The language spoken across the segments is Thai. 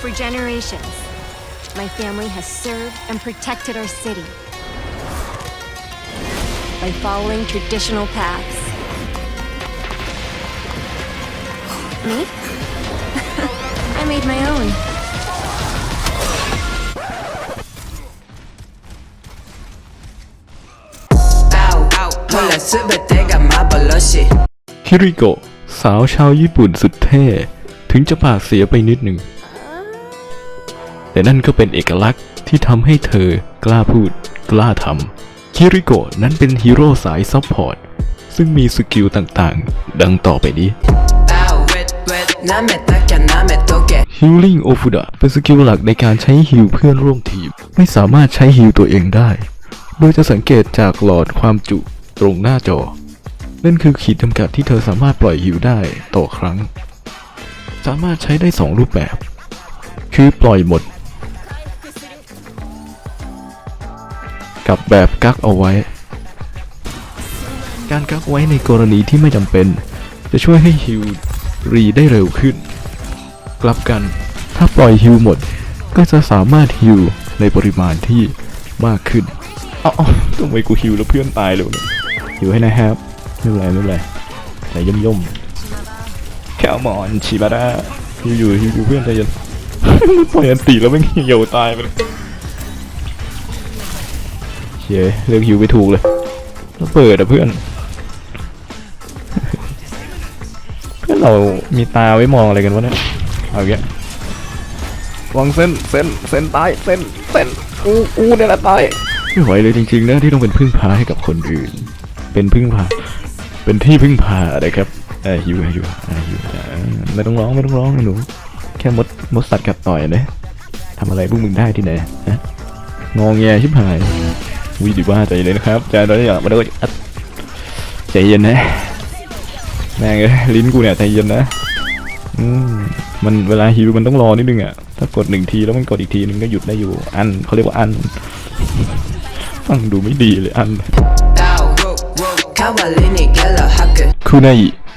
For generations, my family has served and protected our city by following traditional paths. Me? I made my own. ถึงจะปากเสียไปนิดหนึ่ง แต่นั่นก็เป็นเอกลักษณ์ที่ทำให้เธอกล้าพูด กล้าทำคิริโกะนั้นเป็นฮีโร่สายซับพอร์ตซึ่งมีสกิลต่างๆ ดังต่อไปนี้ Healing อฟูดะเป็นสกิลหลักในการใช้ฮิลเพื่อนร่วมทีม ไม่สามารถใช้ฮิลตัวเองได้ โดยจะสังเกตจากหลอดความจุตรงหน้าจอ นั่นคือขีดจำกัดที่เธอสามารถปล่อยฮิลได้ต่อครั้ง สามารถใช้ได้ 2 รูปแบบ คือปล่อยหมด กับแบบกักเอาไว้ การกักไว้ในกรณีที่ไม่จำเป็น จะช่วยให้ฮิลรีได้เร็วขึ้น กลับกัน ถ้าปล่อยฮิวหมด ก็จะสามารถฮิวในปริมาณที่มากขึ้นเอาเอาทำไมกูฮิวแล้วเพื่อนตายเลยเนี่ยฮิวให้นะครับไม่เป็นไรไม่เป็นไรใจย่มย่มๆแคลมอนชิบาร่าฮิวอยู่ฮิวอยู่เพื่อนใจเย็นมันปล่อยอันตีแล้วไม่งเหี่ยวตายไปเลย เชี่ยเลือกฮิวไปถูกเลยแล้วเปิดอะเพื่อน เพื่อนเรามีตาไว้มองอะไรกันวะเนี่ยเอาอย่างเงี้ยวางเส้นเส้นเส้นตายเส้นเส้นกูกูเนี่ยแหละตายไม่ไหวเลยจริงๆนะที่ต้องเป็นพึ่งพาให้กับคนอื่น เป็นพึ่งพา เป็นที่พึ่งพานะครับเอ่าอยู่อยู่อ่าอยู่อ่าไม่ต้องร้องไม่ต้องร้องนะหนูแค่มดมดสัตว์กัดต่อยนะทำอะไรพวกมึงได้ที่ไหนฮะงองแงชิบหาย วิดีบ้าใจเลยนะครับใจร้อนอย่างมาด้วยใจเย็นนะแม่งเลยลิ้นกูเนี่ยใจเย็นนะมันเวลาฮิวมันต้องรอนิดนึงอะถ้ากดหนึ่งทีแล้วมันกดอีกทีนึงก็หยุดได้อยู่อันเขาเรียกว่าอันฟังดูไม่ดีเลยอันคือใน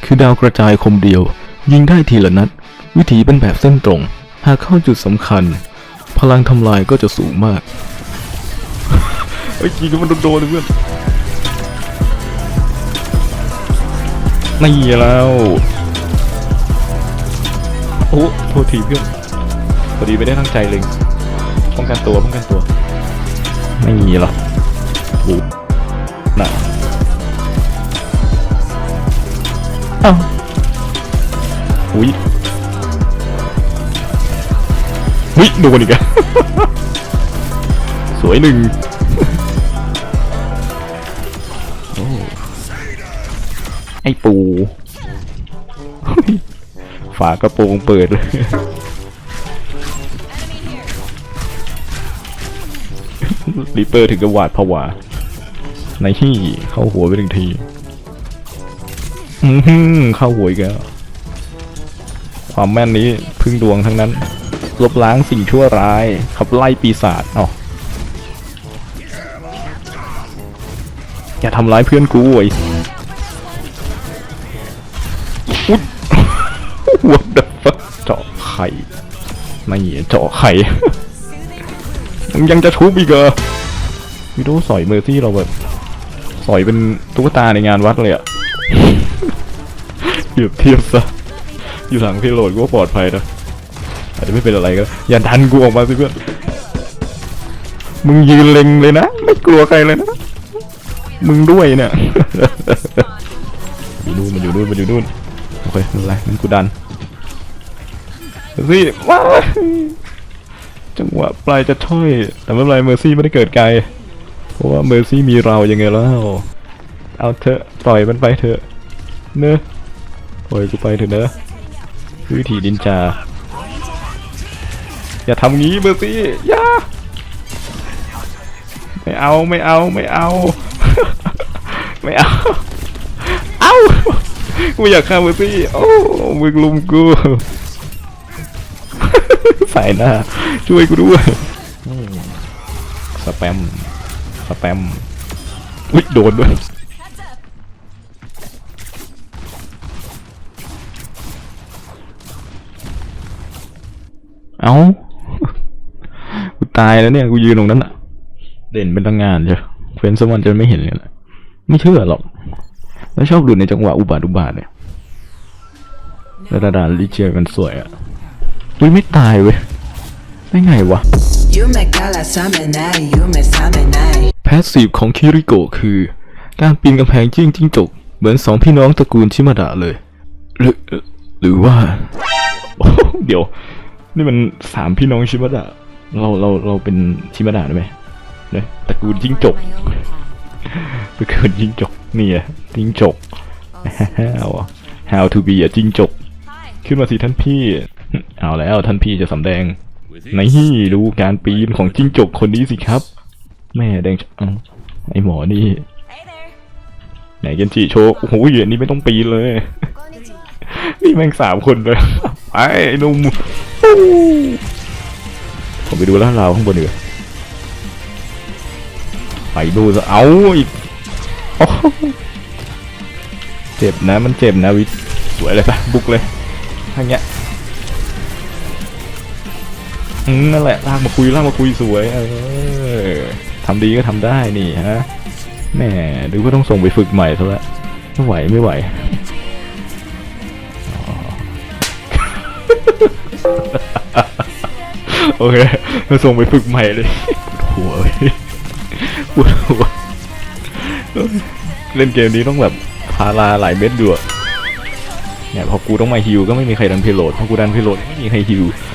คือดาวกระจายคมเดียว ยิงได้ทีละนัด วิธีเป็นแบบเส้นตรง หากเข้าจุดสำคัญ พลังทำลายก็จะสูงมาก เฮ้ยยิงมันโดนๆเลยเพื่อนนี่แล้วโอ้โทษทีเพื่อนพอดีไม่ได้ตั้งใจเลยป้องกันตัวป้องกันตัว ไม่มีหรอกโอ้น่ะเอ้าอุ้ยอุ้ยโดนอีกอะสวยหนึ่ง ไอปู ฝากระโปรงเปิดเลยรีเปอร์ถึงกับหวาดผวาในที่เข้าหัวไปหนึ่งทีอือหือเข้าหัวอีกแล้วความแม่นนี้พึ่งดวงทั้งนั้น ลบล้างสิ่งชั่วร้าย ขับไล่ปีศาจอ๋ออย่าทำร้ายเพื่อนกูไอ้ What the fuck เจาะไข่ไม่เจาะไข่มึงยังจะทุบอีกเหรอวิโดสอยเมอร์ซี่เราแบบสอยเป็นตุ๊กตาในงานวัดเลยอะเปรียบเทียบซะอยู่หลังพี่โหลดกูปลอดภัยนะอาจจะไม่เป็นอะไรก็อย่าดันกูออกมาสิเพื่อนมึงยืนเล็งเลยนะไม่กลัวใครเลยนะมึงด้วยเนี่ยอยู่นู่นมันอยู่นู่นมันอยู่นู่นโอเคไม่เป็นไรงั้นกูดัน ซี่ว้าจังหวะปลายจะช่อย แต่ไม่เป็นไรเมอร์ซี่ไม่ได้เกิดไกล เพราะว่าเมอร์ซี่มีเรายังไงแล้ว เอาเถอะปล่อยมันไปเถอะ เนอะปล่อยกูไปเถอะเนอะวิธีดินจา อย่าทำงี้เมอร์ซี่อย่าไม่เอาไม่เอาไม่เอา ไม่เอา เอากูอยากฆ่าเมอร์ซี่โอ้มึงลุมกู สายหน้า ช่วยกูด้วยสแปม สแปม อุ้ยโดนด้วยเอา้ากูตายแล้วเนี่ย กูยืนตรงนั้นอะเด่นเป็นตั้งงานเชียวเฟนซ์มันจะไม่เห็นเลยนะไม่เชื่อหรอก แล้วชอบดูในจังหวะอุบาทอุบาทเนี่ยระดาลิเจียกันสวยอะุ้ยไม่ตายเว้ยได้ไงวะ Passive ของคิริโกคือ การปีนกำแพงจิ้งจิ้งจก เหมือนสองพี่น้องตระกูลชิมาดะเลย หรือหรือว่า เดี๋ยว นี่มันสามพี่น้องชิมาดะเราเราเราเป็นชิมาดะได้ไหมเนี่ยตระกูลจิ้งจกตระกูลจิ้งจกนี่อะจิ้งจก how how to be อะจิ้งจก ขึ้นมาสิท่านพี่ เอาแล้วท่านพี่จะสำแดงไหนรู้การปีนของจิ้งจกคนนี้สิครับ แม่แดงไอหมอนี่ไหนกันจีโชกโอ้โหเยียดนี้ไม่ต้องปีนเลย นี่แม่งสามคนเลยไอ้นุ่มผมไปดูล่าเราข้างบนเดือไปดูซะเอาอีกเจ็บนะมันเจ็บนะวิสวยเลยปะบุกเลยทางเนี้ย นั่นแหละลากมาคุยลากมาคุยสวยเออทำดีก็ทำได้นี่ฮะแม่ดูก็ต้องส่งไปฝึกใหม่ซะละไม่ไหวไม่ไหวโอเคเราส่งไปฝึกใหม่เลยหัวปวดหัวเล่นเกมนี้ต้องแบบพาลาหลายเม็ดด้วยเนี่ยพอกูต้องมาฮิวก็ไม่มีใครดันเพโลดพอกูดันเพโลดไม่มีใครฮิว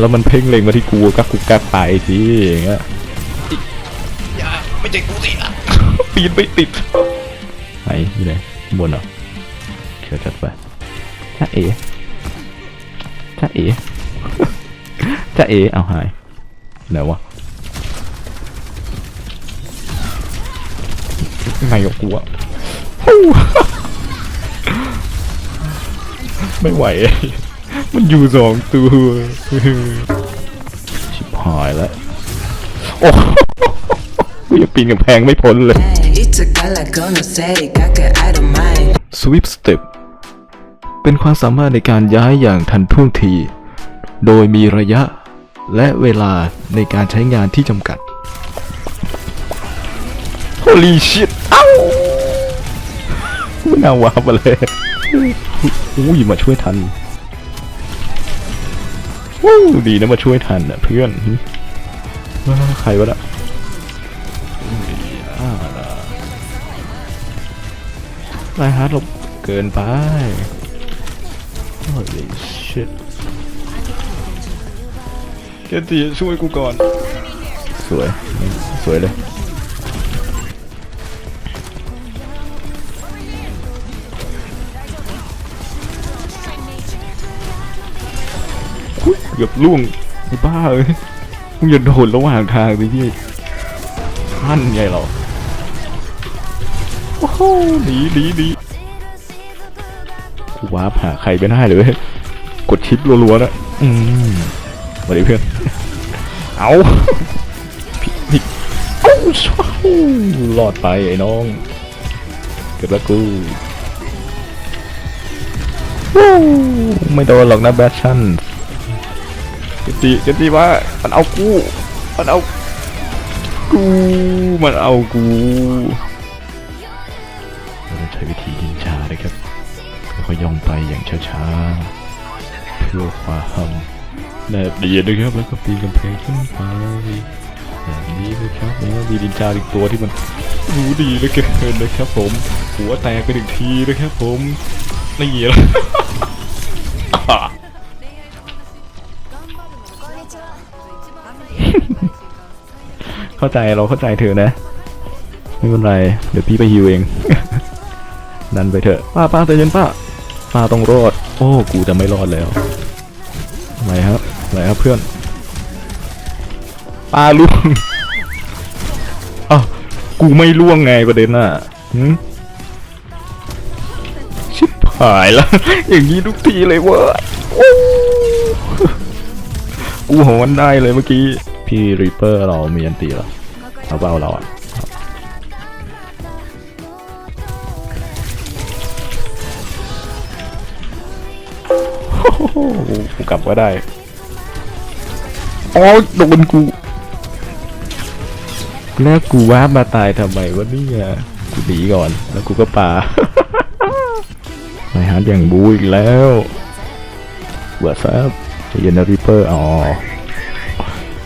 แล้วมันเพ่งเล็งมาที่กูกักกูกักไปสิอย่างเงี้ยอย่าไม่ใช่กูสิอะปีนไม่ติดไหนอยู่ไหนข้างบนเหรอเชื่อจัดไปจ้าเอ๋จ้าเอ๋จ้าเอ๋เอาหายไหนวะไงกับกูอะไม่ไหว มันอยู่สองตัว ชิบหายแล้ว โอ้กูยังปีนกับแพงไม่พ้นเลย It's a guy like gonna say got get out of mind Sweep Step เป็นความสามารถในการย้ายอย่างทันท่วงที โดยมีระยะและเวลาในการใช้งานที่จำกัด Holy shit เอ้าไม่น่าวาบมาเลยอุ้ยมาช่วยทัน วู้ดีนะมาช่วยทันอะเพื่อนว้าใครวะน่ะอ่าล่ะไรฮาร์ดลบเกินไป Holy shit เกติช่วยกูก่อน สวย สวยเลย กือบล่วงไอ้บ้าเอ้ยมึงอย่าโดดระหว่างทางดิพี่ท่านไงเราโอ้โหหนีหนีหนีกูวาร์ปหาใครไม่ได้เลยกดชิปรัวๆนะอืมมาดิเพื่อนเอาผิดผิดเอ้าช่วยรอดไปไอ้น้องเกิดแล้วกูไม่โดนหรอกนะแบชชั่น เกนตีเกนตีว่ามันเอากู มันเอากู มันเอากูเราจะใช้วิธีดินชานะครับค่อยๆย่องไปอย่างช้าๆ เพื่อความแนบเนียนนะครับ แล้วก็ปีนกำแพงขึ้นไปแบบนี้นะครับแล้วมีดินจาอีกตัวที่มันรู้ดีเหลือเกินนะครับ ผม หัวแตกไปหนึ่งทีนะครับ ผมนี่แหละ เข้าใจเราเข้าใจเธอนะ ไม่เป็นไร เดี๋ยวพี่ไปฮิวเอง นั่นไปเถอะ ป้าป้าใจเย็นป้าป้าต้องรอด โอ้ กูจะไม่รอดแล้วอะไรครับอะไรครับเพื่อนปลาล่วงอ้าวกูไม่ล่วงไงประเด็นน่ะชิบหายแล้ว อย่างนี้ทุกทีเลยเว้ย กูโหนได้เลยเมื่อกี้พี่รีเปอร์เรามีอันตีเหรอเอาเปล่าเราอะโอ้โหกูกลับก็ได้อ๋อโดนกู แล้วกูว้าร์ปมาตายทำไมวะเนี่ยกูหนีก่อน แล้วกูก็ปาไมฮาร์ดอย่างบูอีกแล้วเวอร์ซับจะ เย็นนะริปเปอร์อ๋อ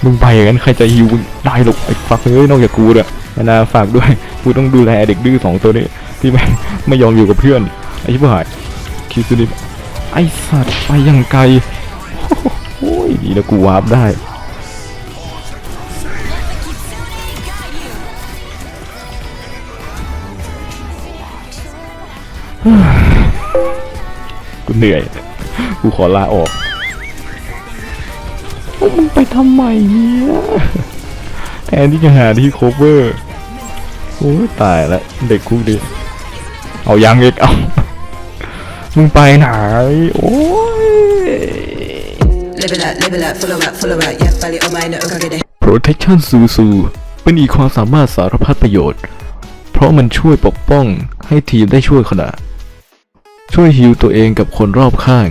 มึงไปอย่างนั้นใครจะฮิวได้หรอกไอ้ฟักเอ้ยนอกจากกูเนี่ยนาฝากด้วยกูต้องดูแลเด็กดื้อสองตัวนี้ที่ไม่ไม่ยอมอยู่กับเพื่อนไอ้ชิบหายคิดดูดิไอ้สัตว์ไปยังไกลโอ้ยดีแล้วกูวาร์ปได้กูเหนื่อยกูขอลาออก ว่ามึงไปทำไมเนี่ยแทนที่จะหาที่โคเวอร์โอ้ตายแล้วเด็กคู่เดิเอายังเอกเอามึงไปไหนโอ้ย Protection Suzu เป็นอีกความสามารถสารพัดประโยชน์ เพราะมันช่วยปกป้องให้ทีมได้ช่วยขณะ ช่วยฮิวตัวเองกับคนรอบข้าง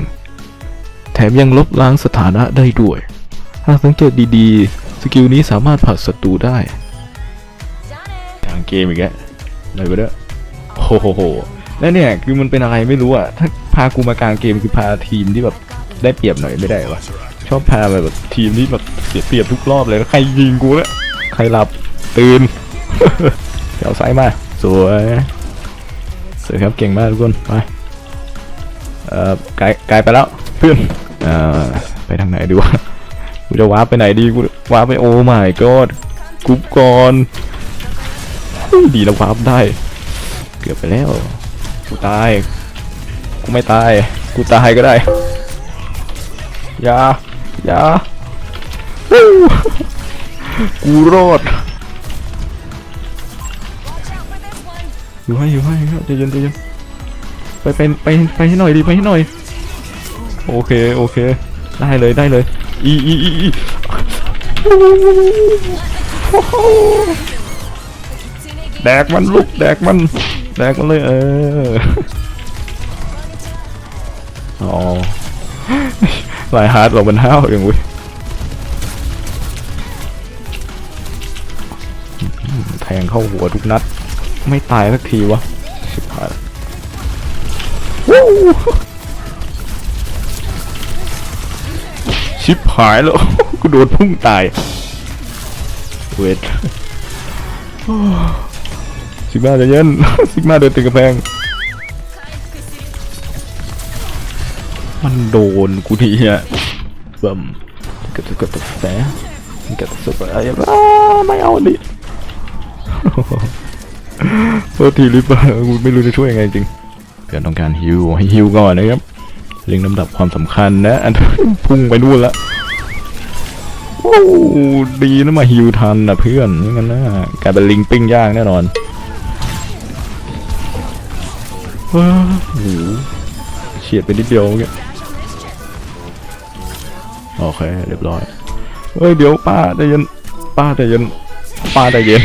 แถมยังลบล้างสถานะได้ด้วย หากสังเกตดีๆ สกิลนี้สามารถผลัดศัตรูได้ ทางเกมอีกแล้วอะไรไปเนี่ยโอ้โหแล้วเนี่ยคือมันเป็นอะไรไม่รู้อะถ้าพากูมากลางเกมคือพาทีมที่แบบได้เปรียบหน่อยไม่ได้วะชอบพาแบบทีมที่แบบเสียเปรียบทุกรอบเลยแล้วใครยิงกูเนี่ยใครหลับตื่นเดี๋ยวไซส์มาสวยสวยครับเก่งมากทุกคนไปเอ่อไกลไกลไปแล้วเพื่อนเอ่อไปทางไหนดีวะ กูจะวาร์ปไปไหนดีกูวาร์ปไปโอ้ my god กรุ๊ปก่อนดีแล้ววาร์ปได้ เกือบไปแล้วกูตายกูไม่ตายกูตายก็ได้อย่าอย่ากูรอดอยู่ให้อยู่ให้ใจเย็นใจเย็นไปไปไปไปให้หน่อยดิไปให้หน่อย โอเคโอเค ได้เลยได้เลย อีอีอีอีแดกมันลุกแดกมันแดกมันเลยเอออ๋อลายฮาร์ดเรามันห้าวอย่างเว้ยแทงเข้าหัวทุกนัด ไม่ตายสักทีวะ ชิบหาย ชิบหายแล้ว กูโดนพุ่งตาย เวทซิกมาจะเย็นซิกมาเดินติดกระแพง มันโดนกูทีอะบัมกระตุกกระตุกแสกระตุกอะไรอ้าไม่เอาดิโทษทีริปเปอร์กูไม่รู้จะช่วยยังไงจริงเพื่อนต้องการฮิวให้ฮิวก่อนนะครับ เรียงลำดับความสำคัญนะ อันพุ่งไปนู่นละโอ้ดีนะมาฮิวทันนะเพื่อนไม่งั้นนะกลายเป็นลิงปิ้งย่างแน่นอนโอ้โหเฉียดไปนิดเดียวเมื่อกี้โอเคเรียบร้อยเฮ้ยเดี๋ยวป้าใจเย็นป้าใจเย็นป้าใจเย็น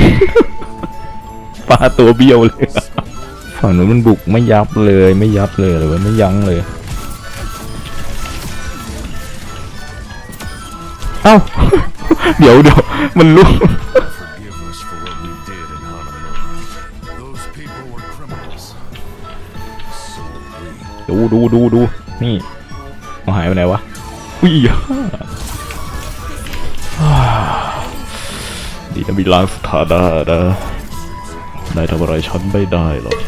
ปลาตัวเบี้ยวเลยฝั่งนู้นมันบุกไม่ยับเลยไม่ยับเลยหรือว่าไม่ยั้งเลย เอ้า เดี๋ยวเดี๋ยวมันลุก Forgive us for what we did in Honolulu. Those people were criminals. So we ดูดูดูดูนี่เอาหายไปไหนวะอุ้ยดีนะมีล้างสถานะนะนายทำอะไรฉันไม่ได้หรอก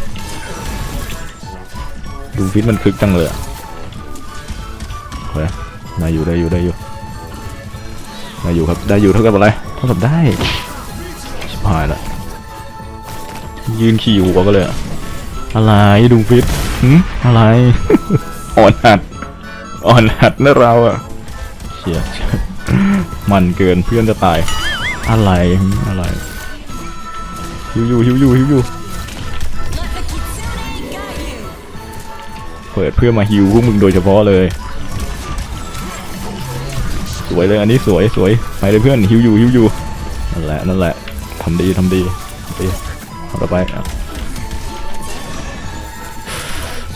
ดูฟิตมันคึกจังเลยอะเฮ้ยนายอยู่ได้อยู่ได้อยู่ นายอยู่ครับ ได้อยู่เท่ากับอะไร เท่ากับได้ ชิบหายละ ยืนขี่หัวก็เลยอะอะไรดูฟิตหืมอะไร อ่อนหัด อ่อนหัดนะเราอะเชียมันเกินเพื่อนจะตาย อะไรอะไรฮิวอยู่ฮิวอยู่ฮิวอยู่เปิดเพื่อมาฮิวพวกมึงโดยเฉพาะเลย สวยเลยอันนี้สวยสวยไปเลยเพื่อนฮิวอยู่ฮิวอยู่นั่นแหละนั่นแหละทำดีทำดีดีเอาต่อไป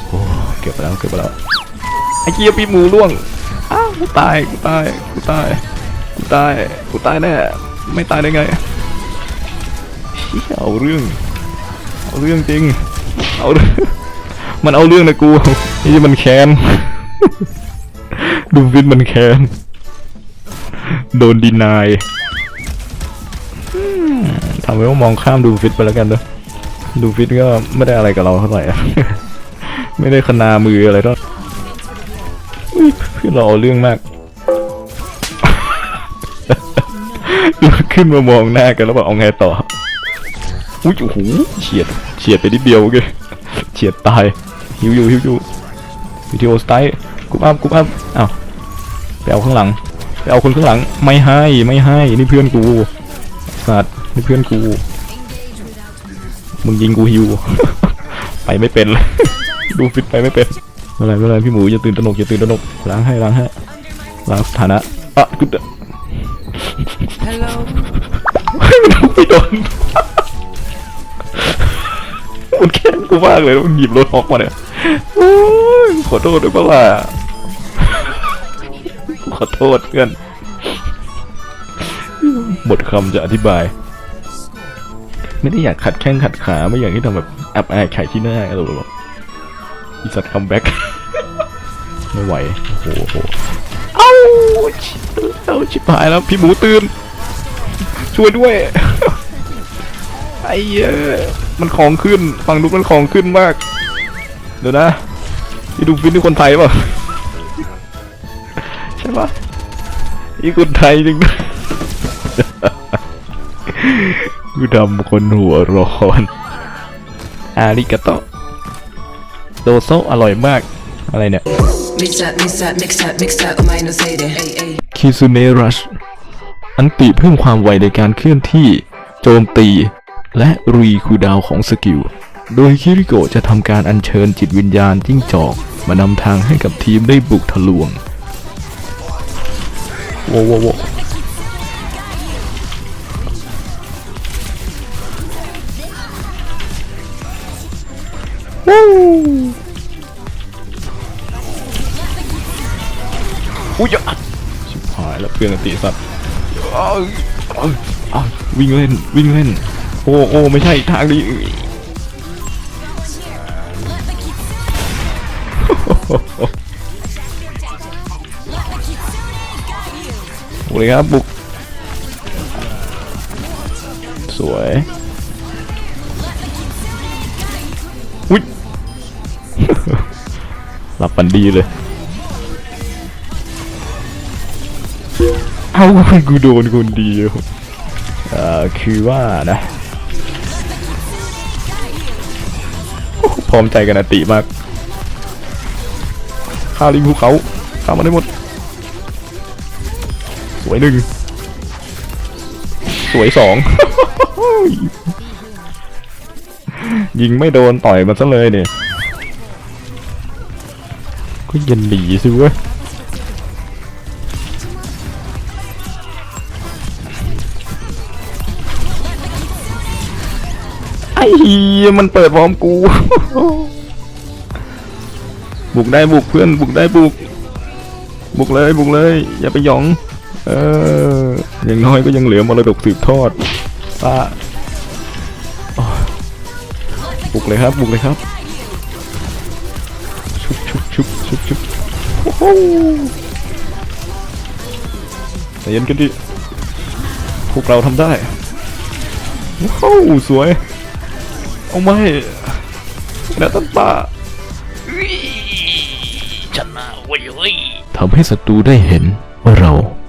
โอ้เก็บไปแล้วเก็บไปแล้วไอ้เกียร์ปีหมูล่วงอ้าวกูตายกูตายกูตายกูตายกูตายแน่ไม่ตายได้ไงเอาเรื่องเอาเรื่องจริงเอาเรื่องมันเอาเรื่องนะกูนี่มันแค้นดูฟิตมันแค้น โดนดีนายทำให้ว่ามองข้ามดูฟิตไปแล้วกันเนอะดูฟิตก็ไม่ได้อะไรกับเราเท่าไหร่ไม่ได้ขนามืออะไรเท่าอุ๊ยเพื่อนเราเอาเรื่องมากขึ้นมามองหน้ากันแล้วบอกเอาไงต่ออุ้ยโอ้โหเฉียดเฉียดไปนิดเดียวเกเฉียดตายหิวอยู่หิวอยู่วิดีโอสไตล์กุ๊บอัพกุ๊บอัพอ้าวไปเอาข้างหลัง เอาคนข้างหลังไม่ให้ไม่ให้นี่เพื่อนกูสัตว์นี่เพื่อนกูมึงยิงกูหิว ไปไม่เป็นเลยดูฟิตไปไม่เป็นไม่เป็นไรไม่เป็นไรพี่หมูอย่าตื่นตระหนกอย่าตื่นตระหนกล้างให้ล้างให้ล้างสถานะอะกูเด Hello ไม่โดนมันแค้นกูมากเลยมันหยิบรถฮอกมาเนี่ยโอ้ยขอโทษด้วยเปะล่า ขอโทษเพื่อน หมดคำจะอธิบาย ไม่ได้อยากขัดแข้งขัดขาไม่อยากที่ทำแบบอับอายไข่ที่หน้าอะไรหรอกอีสัตว์คัมแบ็กไม่ไหว โอ้โหเอ้าชิเอาชิบหายแล้วพี่หมูตื่น ช่วยด้วย ไอ้เหี้ยมันของขึ้น ฝั่งนู้นมันของขึ้นมาก เดี๋ยวนะนี่ดูฟินนี่คนไทยเปล่ะ วะอีกคนไทยจริงด้วยกูดำคนหัวร้อนอาริกาโตโดโซอร่อยมาก อะไรเนี่ยคิซูเนรัชอันติเพิ่มความไวในการเคลื่อนที่ โจมตี และรีคูดาวของสกิล โดยคิริโกะจะทำการอัญเชิญจิตวิญญาณจิ้งจอก มานำทางให้กับทีมได้บุกทะลวง โว้วโว้วโว้ววู้อุ้ยอะชิบหายแล้วเพื่อนอันติสัตว์อ้าวอ้าวอ้าววิ่งเล่นวิ่งเล่น โอ้โอ้ไม่ใช่ทางนี้ กเลยครับบุก สวยอุ้ยหลับปันดีเลย เอากูโดนคนเดียวเอ่อคือว่านะพร้อมใจกันอติมากข้าลิงภูเขาข้ามาได้หมด สวยหนึ่งสวยสอง ยิงไม่โดนต่อยมันซะเลยเนี่ยก็เย็นดีสิเว้ยไอ้เหี้ยมันเปิดพร้อมกู บุกได้บุกเพื่อนบุกได้บุก บุกเลยบุกเลย อย่าไปหยอง เอออย่างน้อยก็ยังเหลือมรดกสืบทอดป้าโอ้ยบุกเลยครับ บุกเลยครับ ชุบชุบชุบชุบชุบโอ้โหใจเย็นกันดิพวกเราทำได้โอ้โหสวย เอาไม่นะตันป่าชนะเว้ยทำให้ศัตรูได้เห็นว่าเรา